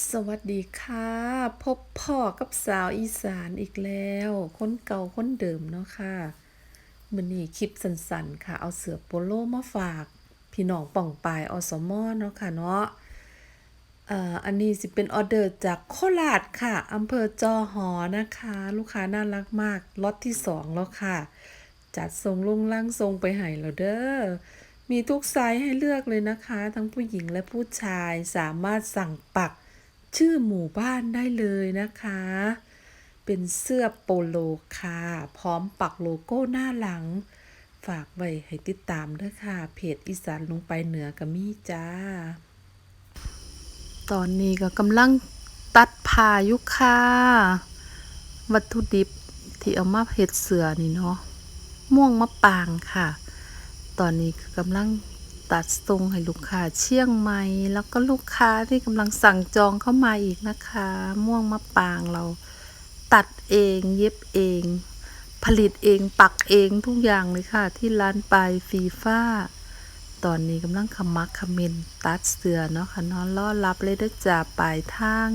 สวัสดีค่ะ พบพ่อกับสาวอีสานอีกแล้ว คนเก่าคนเดิมเนาะค่ะมือนี้คลิปสั้นๆค่ะ เอาเสือโปโลมาฝาก พี่น้องป่องปายอสมอเนาะค่ะเนาะอันนี้สิเป็นออเดอร์จากโคราชค่ะอำเภอจอหอนะคะ ลูกค้าน่ารักมากล็อตที่สองแล้วค่ะ จัดส่งลุงล่างทรงไปให้แล้วเด้อมีทุกไซส์ให้เลือกเลยนะคะ ทั้งผู้หญิงและผู้ชายสามารถสั่งปัก ชื่อหมู่บ้านได้เลยนะคะ เป็นเสื้อโปโลค่ะ พร้อมปักโลโก้หน้าหลัง ฝากไว้ให้ติดตามด้วยค่ะ เพจอีสานลงไปเหนือกับมี่จ้า ตอนนี้ก็กำลังตัดผ้ายู่ค่ะ วัตถุดิบที่เอามาเฮ็ดเสือนี่เนาะม่วงมะปางค่ะ ตอนนี้คือกำลัง ตัดทรงให้ลูกค้าเชียงใหม่แล้วก็ลูกค้าที่กำลังสั่งจองเข้ามาอีกนะคะ ม่วงมะปางเรา ตัดเองเย็บเอง ผลิตเองปักเองทุกอย่างเลยค่ะ ที่ร้านปลายฟีฟ้า ตอนนี้กำลังขมักขมินตัดเสือเนาะค่ะนอนล่อรับเลยด้จ่าปลายทาง